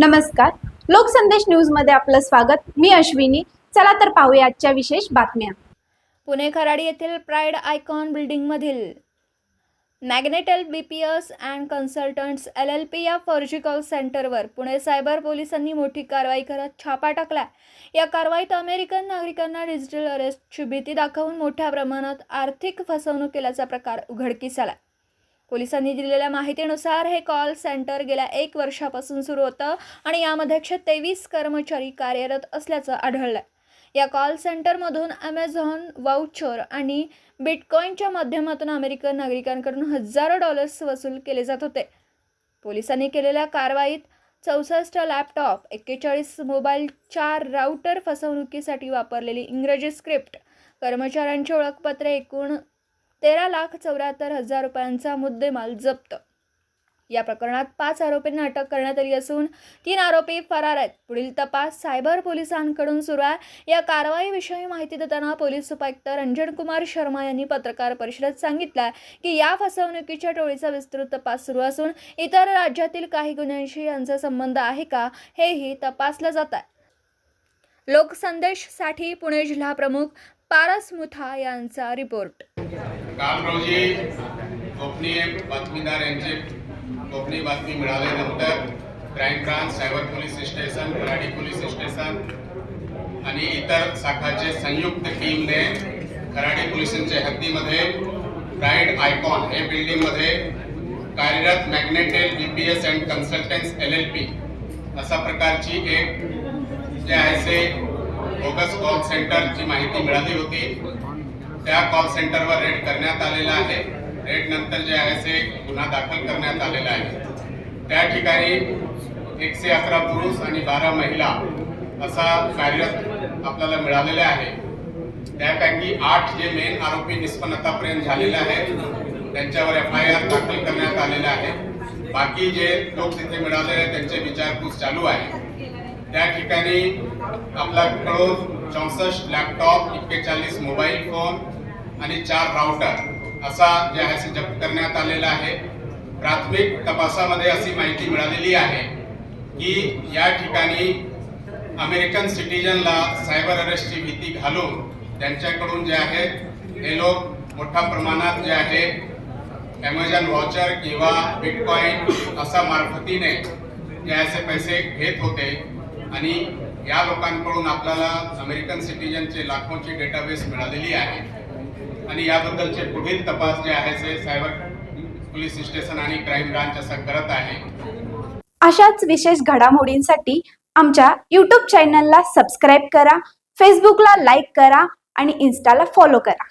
नमस्कार. लोकसंदेश न्यूजमध्ये आपलं स्वागत. मी अश्विनी. चला तर पाहूया आजच्या विशेष बातम्या. पुणे खराडी येथील pride icon बिल्डिंगमधील Magnetel B P S and consultants L L P या फर्जी कॉल सेंटरवर पुणे सायबर पोलिसांनी मोठी कारवाई करत छापा टाकला. या कारवाईत अमेरिकन नागरिकांना डिजिटल अरेस्टची भीती दाखवून मोठ्या प्रमाणात आर्थिक फसवणूक केल्याचा प्रकार उघडकीस आला. पोलिसांनी दिलेल्या माहितीनुसार हे कॉल सेंटर गेल्या एक वर्षापासून सुरू होतं आणि यामध्ये एकशे तेवीस कर्मचारी कार्यरत असल्याचं आढळलं या कॉल सेंटरमधून ॲमेझॉन वाउचर आणि बिटकॉईनच्या माध्यमातून अमेरिकन नागरिकांकडून हजारो डॉलर्स वसूल केले जात होते. पोलिसांनी केलेल्या कारवाईत चौसष्ट लॅपटॉप एक्केचाळीस मोबाईल चार राऊटर फसवणुकीसाठी वापरलेली इंग्रजी स्क्रिप्ट कर्मचाऱ्यांची ओळखपत्रे एकूण तेरा लाख चौऱ्याहत्तर हजार रुपयांचा मुद्देमाल जप्त. या प्रकरणात पाच आरोपींना अटक करण्यात आली असून तीन आरोपी फरार आहेत. पुढील तपास सायबर पोलिसांकडून सुरू आहे. या कारवाईविषयी माहिती देताना पोलीस उपायुक्त रंजन कुमार शर्मा यांनी पत्रकार परिषदेत सांगितलं की या फसवणुकीच्या टोळीचा विस्तृत तपास सुरू असून इतर राज्यातील काही गुन्ह्यांशी यांचा संबंध आहे का हेही तपासलं जात आहे. लोकसंदेशसाठी पुणे जिल्हा प्रमुख पारस मुथा यांचा रिपोर्ट. काल रोजी गोपनीय बातमीदार यांचे गोपनीय बातमी मिळाल्यानंतर crime branch cyber police station Kharadi police station आणि इतर शाखाचे संयुक्त टीमने खराडी पोलिसांच्या हद्दीमध्ये प्राईड आयकॉन हे बिल्डिंगमध्ये कार्यरत Magnetel B P S and consultants L L P अशा प्रकारची एक जे आहे ते बोगस कॉल सेंटरची माहिती मिळाली होती. त्या कॉल सेंटरवर रेड करण्यात आलेला आहे. रेड नंतर जे आहे ते गुन्हा दाखल करण्यात आलेला आहे. त्या ठिकाणी एकशे अकरा पुरुष आणि बारा महिला असा कार्यरत आपल्याला मिळालेला आहे. त्यापैकी आठ जे मेन आरोपी निष्पन्नतापर्यंत झालेले आहेत त्यांच्यावर एफ आय आर दाखल करण्यात आलेला आहे. बाकी जे लोक तिथे मिळाले आहेत त्यांचे विचारपूस चालू आहे. त्या ठिकाणी आपल्याकडून चौसष्ट लॅपटॉप एक्केचाळीस मोबाईल फोन आणि चार राउटर असा जे आहे ते जप्त करण्यात आलेला आहे. प्राथमिक तपासामध्ये अशी माहिती मिळालेली आहे की या ठिकाणी अमेरिकन सिटीजनला सायबर अरेस्टची भीती घालून त्यांच्याकडून जे आहे हे लोक मोठ्या प्रमाणात जे आहे ॲमेझॉन वॉचर किंवा बिटकॉईन असा मार्फतीने जे असे पैसे घेत होते. आणि या लोकांकडून आपल्याला अमेरिकन सिटीजनचे लाखोंची डेटाबेस मिळालेली आहे. आणि याबद्दलचे पुढील तपास जे आहे ते सायबर पोलीस स्टेशन आणि क्राईम ब्रांच असं करत आहे. अशाच विशेष घडामोडींसाठी आमच्या यूट्यूब चॅनलला सबस्क्राईब करा फेसबुकला लाईक करा आणि इन्स्टाला फॉलो करा.